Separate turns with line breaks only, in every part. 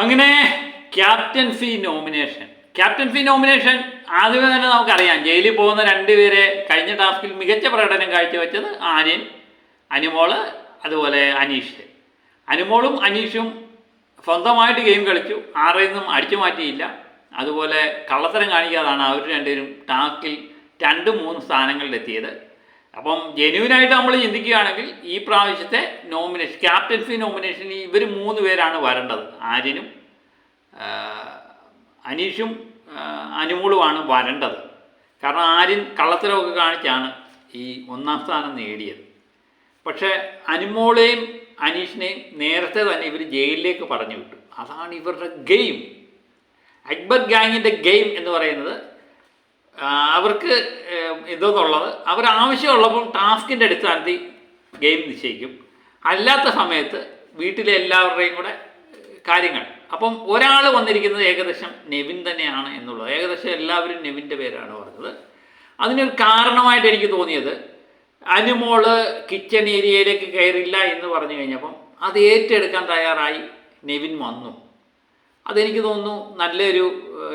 അങ്ങനെ captaincy nomination. Captaincy nomination ആദ്യമേ തന്നെ നമുക്കറിയാം. ജയിലിൽ പോകുന്ന രണ്ടുപേരെ കഴിഞ്ഞ ടാസ്കിൽ മികച്ച പ്രകടനം കാഴ്ചവെച്ചത് ആര്യൻ അനുമോൾ അതുപോലെ അനീഷ്. അനുമോളും അനീഷും സ്വന്തമായിട്ട് ഗെയിം കളിച്ചു. ആരുടെ നിന്നും അടിച്ചു മാറ്റിയില്ല. അതുപോലെ കള്ളത്തരം കാണിക്കാതാണ് അവർ രണ്ടുപേരും ടാസ്കിൽ രണ്ട് മൂന്ന് സ്ഥാനങ്ങളിലെത്തിയത്. അപ്പം ജെന്യൂനായിട്ട് നമ്മൾ ചിന്തിക്കുകയാണെങ്കിൽ ഈ പ്രാവശ്യത്തെ നോമിനേഷൻ ക്യാപ്റ്റൻസി നോമിനേഷൻ ഇവർ മൂന്ന് പേരാണ് വരേണ്ടത്. ആര്യനും അനീഷും അനുമൂളുമാണ് വരേണ്ടത്. കാരണം ആര്യൻ കള്ളത്തരമൊക്കെ കാണിച്ചാണ് ഈ ഒന്നാം സ്ഥാനം നേടിയത്. പക്ഷേ അനുമോളെയും അനീഷിനെയും നേരത്തെ തന്നെ ഇവർ ജയിലിലേക്ക് പറഞ്ഞു വിട്ടു. അതാണ് ഇവരുടെ ഗെയിം അക്ബർ ഗാങ്ങിന്റെ ഗെയിം എന്ന് പറയുന്നത് അവർക്ക് ഇതെന്നുള്ളത് അവർ ആവശ്യമുള്ളപ്പോൾ ടാസ്കിന്റെ അടിസ്ഥാനത്തിൽ ഗെയിം നിശ്ചയിക്കും. അല്ലാത്ത സമയത്ത് വീട്ടിലെ എല്ലാവരുടെയും കൂടെ കാര്യങ്ങൾ. അപ്പം ഒരാൾ വന്നിരിക്കുന്നത് ഏകദേശം നെവിൻ തന്നെയാണ് എന്നുള്ളത്. ഏകദേശം എല്ലാവരും നെവിന്റെ പേരാണ് പറഞ്ഞത്. അതിനൊരു കാരണമായിട്ട് എനിക്ക് തോന്നിയത് അനുമോൾ കിച്ചൺ ഏരിയയിലേക്ക് കയറില്ല എന്ന് പറഞ്ഞു കഴിഞ്ഞപ്പം അത് ഏറ്റെടുക്കാൻ തയ്യാറായി നെവിൻ വന്നു. അതെനിക്ക് തോന്നുന്നു നല്ലൊരു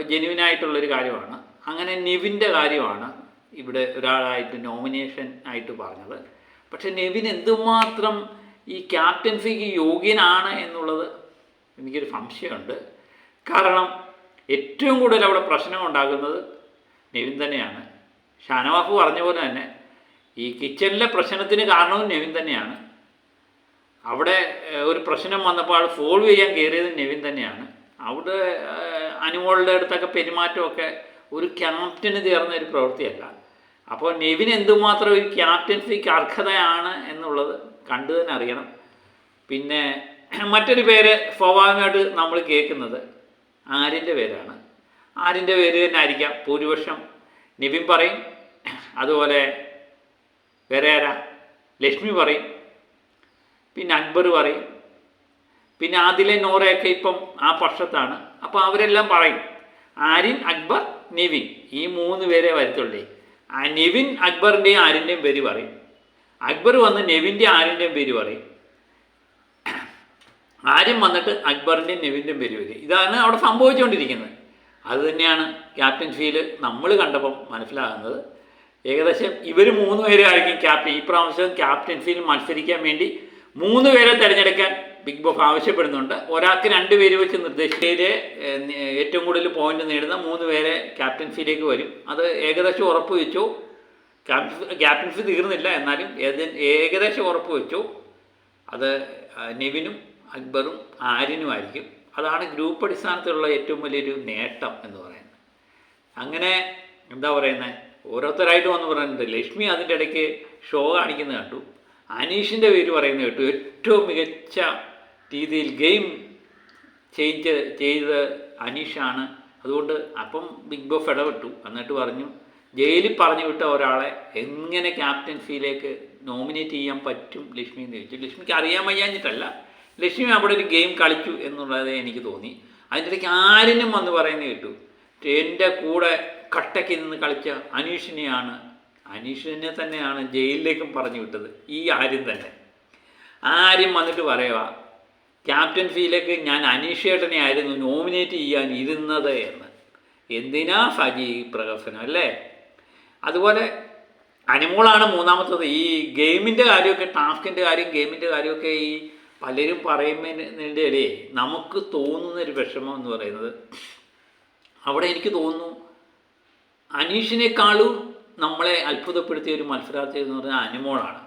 ജെനുവിനായിട്ടുള്ളൊരു കാര്യമാണ്. അങ്ങനെ നിവിന്റെ കാര്യമാണ് ഇവിടെ ഒരാളായിട്ട് നോമിനേഷൻ ആയിട്ട് പറഞ്ഞത്. പക്ഷെ നിവിൻ എന്തുമാത്രം ഈ ക്യാപ്റ്റൻസിക്ക് യോഗ്യനാണ് എന്നുള്ളത് എനിക്കൊരു സംശയമുണ്ട്. കാരണം ഏറ്റവും കൂടുതൽ അവിടെ പ്രശ്നം ഉണ്ടാകുന്നത് നെവിൻ തന്നെയാണ്. ഷാനവാഫ് പറഞ്ഞ പോലെ തന്നെ ഈ കിച്ചണിലെ പ്രശ്നത്തിന് കാരണവും നെവിൻ തന്നെയാണ്. അവിടെ ഒരു പ്രശ്നം വന്നപ്പോൾ ആൾ സോൾവ് ചെയ്യാൻ കയറിയത് നെവിൻ തന്നെയാണ്. അവിടെ അനുമോളുടെ അടുത്തൊക്കെ പെരുമാറ്റമൊക്കെ ഒരു ക്യാപ്റ്റന് ചേർന്ന ഒരു പ്രവൃത്തിയല്ല. അപ്പോൾ നെവിൻ എന്തുമാത്രം ഒരു ക്യാപ്റ്റൻസിക്ക് അർഹതയാണ് എന്നുള്ളത് കണ്ടു തന്നെ അറിയണം. പിന്നെ മറ്റൊരു പേര് സ്വാഭാവികമായിട്ട് നമ്മൾ കേൾക്കുന്നത് ആര്യന്റെ പേരാണ്. ആര്യന്റെ പേര് തന്നെ ആയിരിക്കാം ഭൂരിപക്ഷം. നിവിൻ പറയും അതുപോലെ വേറെ ആരാ? ലക്ഷ്മി പറയും പിന്നെ അക്ബർ പറയും പിന്നെ ആദിലെ നോറയൊക്കെ ഇപ്പം ആ പക്ഷത്താണ്. അപ്പോൾ അവരെല്ലാം പറയും ആര്യൻ അക്ബർ നിവിൻ. ഈ മൂന്ന് പേരെ വരത്തുള്ളേ. ആ നിവിൻ അക്ബറിന്റെയും ആരിന്റെയും പേര് പറയും. അക്ബർ വന്ന് നെവിന്റെ ആരിന്റെയും പേര് പറയും. ആര്യം വന്നിട്ട് അക്ബറിന്റെയും നെവിന്റെയും പേര് വരും. ഇതാണ് അവിടെ സംഭവിച്ചുകൊണ്ടിരിക്കുന്നത്. അതുതന്നെയാണ് ക്യാപ്റ്റൻ ഫീൽ നമ്മൾ കണ്ടപ്പം മനസ്സിലാകുന്നത്. ഏകദേശം ഇവർ മൂന്ന് പേരെ ആയിരിക്കും ക്യാപ്റ്റൻ ഈ പ്രാവശ്യം ക്യാപ്റ്റൻ ഫീൽ മത്സരിക്കാൻ വേണ്ടി മൂന്ന് പേരെ തിരഞ്ഞെടുക്കാൻ ബിഗ് ബോസ് ആവശ്യപ്പെടുന്നുണ്ട്. ഒരാൾക്ക് രണ്ട് പേര് വെച്ച് നിർദ്ദേശിച്ചതിലെ ഏറ്റവും കൂടുതൽ പോയിന്റ് നേടുന്ന മൂന്ന് പേരെ ക്യാപ്റ്റൻസിയിലേക്ക് വരും. അത് ഏകദേശം ഉറപ്പ് വെച്ചു ക്യാപ്റ്റൻസി തീർന്നില്ല. എന്നാലും ഏകദേശം ഉറപ്പ് വെച്ചു അത് നിവിനും നെവിനും അക്ബറും ആര്യനുമായിരിക്കും അതാണ് ഗ്രൂപ്പ് അടിസ്ഥാനത്തിലുള്ള ഏറ്റവും വലിയൊരു നേട്ടം എന്ന് പറയുന്നത്. അങ്ങനെ എന്താ പറയുന്നത് ഓരോരുത്തരായിട്ട് വന്ന് പറയുന്നുണ്ട്. ലക്ഷ്മി അതിന്റെ ഇടയ്ക്ക് ഷോ കാണിക്കുന്നത് കണ്ടു. അനീഷിന്റെ പേര് പറയുന്നത് കേട്ടു. ഏറ്റവും മികച്ച രീതിയിൽ ഗെയിം ചേഞ്ച് ചെയ്ത് അനീഷാണ്. അതുകൊണ്ട് അപ്പം ബിഗ് ബോസ് ഇടപെട്ടു. എന്നിട്ട് പറഞ്ഞു ജയിലിൽ പറഞ്ഞു വിട്ട ഒരാളെ എങ്ങനെ ക്യാപ്റ്റൻസിയിലേക്ക് നോമിനേറ്റ് ചെയ്യാൻ പറ്റും ലക്ഷ്മി എന്ന് ചോദിച്ചു. ലക്ഷ്മിക്ക് അറിയാൻ വയ്യാഞ്ഞിട്ടല്ല. ലക്ഷ്മി അവിടെ ഒരു ഗെയിം കളിച്ചു എന്നുള്ളത് എനിക്ക് തോന്നി. അതിന്റെ ഇടയ്ക്ക് ആരിനും വന്ന് പറയുന്നത് കേട്ടു എന്റെ കൂടെ കട്ടയ്ക്ക് നിന്ന് കളിച്ച അനീഷിനെയാണ് അനീഷിനെ തന്നെയാണ് ജയിലിലേക്കും പറഞ്ഞു വിട്ടത്. ഈ ആര്യം തന്നെ. ആര്യം വന്നിട്ട് പറയുക ക്യാപ്റ്റൻസിയിലേക്ക് ഞാൻ അനീഷേട്ടനെ ആയിരുന്നു നോമിനേറ്റ് ചെയ്യാൻ ഇരുന്നത് എന്ന്. എന്തിനാ സജി പ്രകർശനം അല്ലേ? അതുപോലെ അനിമോളാണ് മൂന്നാമത്തത്. ഈ ഗെയിമിന്റെ കാര്യമൊക്കെ ടാസ്കിന്റെ കാര്യം ഗെയിമിന്റെ കാര്യമൊക്കെ ഈ പലരും പറയുന്നതിന്റെ ഇടയിൽ നമുക്ക് തോന്നുന്ന ഒരു വിഷമം എന്ന് പറയുന്നത്. അവിടെ എനിക്ക് തോന്നുന്നു അനീഷിനേക്കാളും നമ്മളെ അത്ഭുതപ്പെടുത്തിയ ഒരു മത്സരാർത്ഥി എന്ന് പറഞ്ഞാൽ അനിമോളാണ്.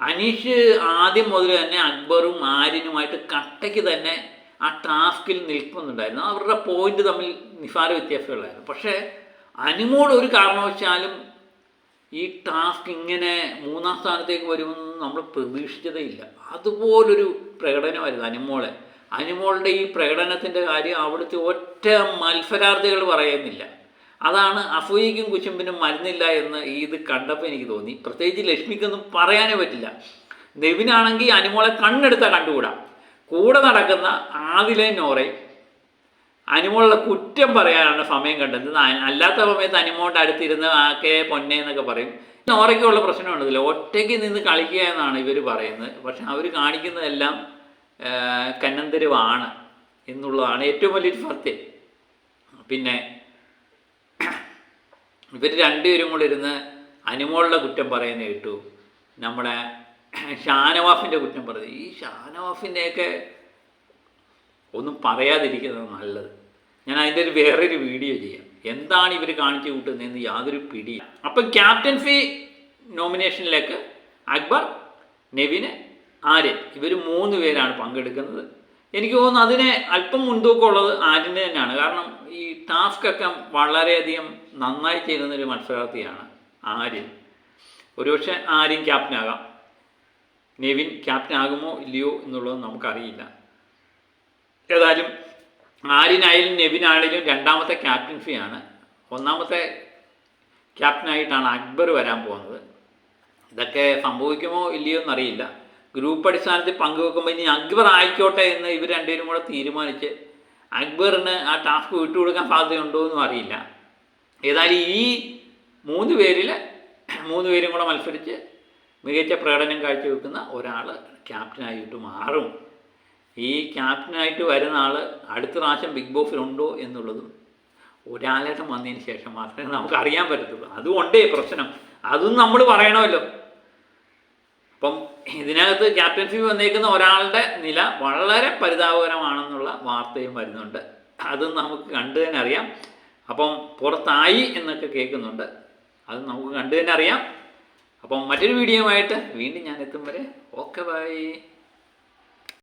അനീഷ് ആദ്യം മുതൽ തന്നെ അക്ബറും ആര്യനുമായിട്ട് കട്ടയ്ക്ക് തന്നെ ആ ടാസ്കിൽ നിൽക്കുന്നുണ്ടായിരുന്നു. അവരുടെ പോയിന്റ് തമ്മിൽ നിസാര വ്യത്യാസമുള്ളായിരുന്നു പക്ഷേ അനുമോട് ഒരു കാരണവശാലും ഈ ടാസ്ക് ഇങ്ങനെ മൂന്നാം സ്ഥാനത്തേക്ക് വരുമെന്ന് നമ്മൾ പ്രതീക്ഷിച്ചതേ ഇല്ല. അതുപോലൊരു പ്രകടനമായിരുന്നു അനുമോളെ. അനുമോളുടെ ഈ പ്രകടനത്തിന്റെ കാര്യം അവിടുത്തെ ഒറ്റ മത്സരാർത്ഥികൾ പറയുന്നില്ല. അതാണ് അസൂയയ്ക്കും കുശുമ്പിനും മരുന്നില്ല എന്ന് ഇത് കണ്ടപ്പോൾ എനിക്ക് തോന്നി. പ്രത്യേകിച്ച് ലക്ഷ്മിക്കൊന്നും പറയാനേ പറ്റില്ല. നെവിനാണെങ്കിൽ അനുമോളെ കണ്ണെടുത്താൽ കണ്ടുകൂടാ. കൂടെ നടക്കുന്ന ആദിലെ നോറെ അനുമോളുടെ കുറ്റം പറയാനാണ് സമയം കണ്ടെത്തുന്നത് അല്ലാത്ത സമയത്ത് അനുമോളുടെ അടുത്തിരുന്ന് ആക്കെ പൊന്നെ എന്നൊക്കെ പറയും. നോറയ്ക്കുള്ള പ്രശ്നമുണ്ടല്ലോ ഒറ്റയ്ക്ക് നിന്ന് കളിക്കുക എന്നാണ് ഇവർ പറയുന്നത്. പക്ഷെ അവർ കാണിക്കുന്നതെല്ലാം കന്നന്തരവാണ് എന്നുള്ളതാണ് ഏറ്റവും വലിയൊരു സത്യം. പിന്നെ ഇവർ രണ്ടുപേരും കൂടെ ഇരുന്ന് അനുമോളുടെ കുറ്റം പറയുന്ന കേട്ടു. നമ്മുടെ ഷാനവാഫിന്റെ കുറ്റം പറയുന്നത് ഈ ഷാനവാഫിന്റെയൊക്കെ ഒന്നും പറയാതിരിക്കുന്നത് നല്ലത്. ഞാൻ അതിന്റെ ഒരു വേറൊരു വീഡിയോ ചെയ്യാം. എന്താണ് ഇവർ കാണിച്ചു കൂട്ടുന്നതെന്ന് യാതൊരു പിടിയില്ല. അപ്പം ക്യാപ്റ്റൻസി നോമിനേഷനിലേക്ക് അക്ബർ നെവിന് ആര്യൻ ഇവർ മൂന്ന് പേരാണ് പങ്കെടുക്കുന്നത്. എനിക്ക് തോന്നുന്നു അതിനെ അല്പം മുൻതൂക്കമുള്ളത് ആര്യന് തന്നെയാണ്. കാരണം ഈ ടാസ്ക് ഒക്കെ വളരെയധികം നന്നായി ചെയ്യുന്നൊരു മത്സരാർത്ഥിയാണ് ആര്യൻ. ഒരുപക്ഷെ ആര്യൻ ക്യാപ്റ്റനാകാം നെവിൻ ക്യാപ്റ്റനാകുമോ ഇല്ലയോ എന്നുള്ളത് നമുക്കറിയില്ല. ഏതായാലും ആര്യനായാലും നെവിനായാലും രണ്ടാമത്തെ ക്യാപ്റ്റൻസിയാണ് ഒന്നാമത്തെ ക്യാപ്റ്റനായിട്ടാണ് അക്ബർ വരാൻ പോകുന്നത്. ഇതൊക്കെ സംഭവിക്കുമോ ഇല്ലയോ എന്നറിയില്ല. ഗ്രൂപ്പ് അടിസ്ഥാനത്തിൽ പങ്കുവെക്കുമ്പോൾ ഇനി അക്ബർ ആയിക്കോട്ടെ എന്ന് ഇവർ രണ്ടുപേരും കൂടെ തീരുമാനിച്ച് അക്ബറിന് ആ ടാസ്ക് വിട്ടുകൊടുക്കാൻ സാധ്യതയുണ്ടോ എന്നും അറിയില്ല. ഏതായാലും ഈ മൂന്ന് പേരിൽ മൂന്ന് പേരും കൂടെ മത്സരിച്ച് മികച്ച പ്രകടനം കാഴ്ചവെക്കുന്ന ഒരാൾ ക്യാപ്റ്റനായിട്ട് മാറും. ഈ ക്യാപ്റ്റനായിട്ട് വരുന്ന ആൾ അടുത്ത പ്രാവശ്യം ബിഗ് ബോസിലുണ്ടോ എന്നുള്ളതും ഒരാളേട്ടം വന്നതിന് ശേഷം മാത്രമേ നമുക്ക് അറിയാൻ പറ്റത്തുള്ളൂ അതുകൊണ്ടേ പ്രശ്നം. അതും നമ്മൾ പറയണമല്ലോ. അപ്പം ഇതിനകത്ത് ക്യാപ്റ്റൻസി വന്നേക്കുന്ന ഒരാളുടെ നില വളരെ പരിതാപകരമാണെന്നുള്ള വാർത്തയും വരുന്നുണ്ട്. അത് നമുക്ക് കണ്ടു തന്നെ അറിയാം. അപ്പം പുറത്തായി എന്നൊക്കെ കേൾക്കുന്നുണ്ട്. അത് നമുക്ക് കണ്ടു തന്നെ അറിയാം. അപ്പം മറ്റൊരു വീഡിയോ ആയിട്ട് വീണ്ടും ഞാൻ എത്തും വരെ. Okay bye.